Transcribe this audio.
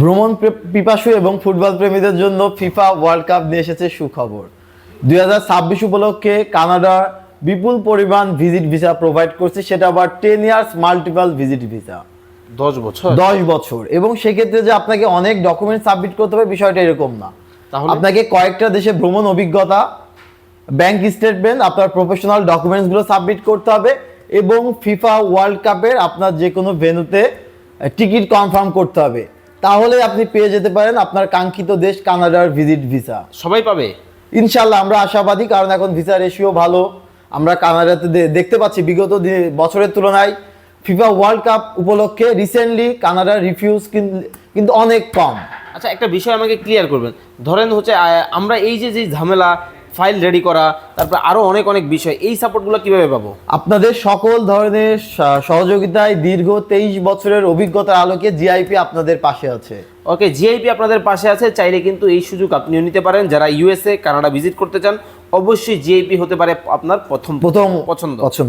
ভ্রমণ পিপাসু এবং ফুটবল প্রেমীদের জন্য ফিফা ওয়ার্ল্ড কাপ নিয়ে এসেছে সুখবর। দুই হাজার ছাব্বিশ উপলক্ষে কানাডা বিপুল পরিমাণ ভিজিট ভিসা প্রোভাইড করছে সেটা আবার ten years multiple visit visa দশ বছর? দশ বছর। এবং সেক্ষেত্রে যে আপনাকে অনেক ডকুমেন্ট সাবমিট করতে হবে বিষয়টা এরকম না? আপনাকে কয়েকটা দেশে ভ্রমণ অভিজ্ঞতা ব্যাংক স্টেটমেন্ট আপনার প্রফেশনাল ডকুমেন্টসগুলো সাবমিট করতে হবে এবং ফিফা ওয়ার্ল্ড কাপের আপনার যে কোনো ভেন্যুতে টিকিট কনফার্ম করতে হবে। তাহলে আপনি পেয়ে যেতে পারেন আপনার কাঙ্ক্ষিত দেশ কানাডার ভিজিট ভিসা। সবাই পাবে? ইনশাল্লাহ আমরা আশাবাদী কারণ এখন ভিসা রেশিও ভালো। আমরা কানাডাতে দেখতে পাচ্ছি বিগত বছরের তুলনায় ফিফা ওয়ার্ল্ড কাপ উপলক্ষে রিসেন্টলি কানাডার রিফিউজ কিন্তু অনেক কম। আচ্ছা একটা বিষয় আমাকে ক্লিয়ার করবেন। ধরেন হচ্ছে আমরা এই যে যে ঝামেলা ফাইল রেডি করা তারপর আরও অনেক অনেক বিষয়। এই সাপোর্টগুলো কীভাবে পাবো? আপনাদের সকল ধরনের সহযোগিতায় দীর্ঘ তেইশ বছরের অভিজ্ঞতার আলোকে জিআইপি আপনাদের পাশে আছে। ওকে জিআইপি আপনাদের পাশে আছে চাইলে কিন্তু এই সুযোগ আপনিও নিতে পারেন। যারা ইউএসএ কানাডা ভিজিট করতে চান অবশ্যই জিআইপি হতে পারে আপনার প্রথম প্রথম পছন্দ। পছন্দ।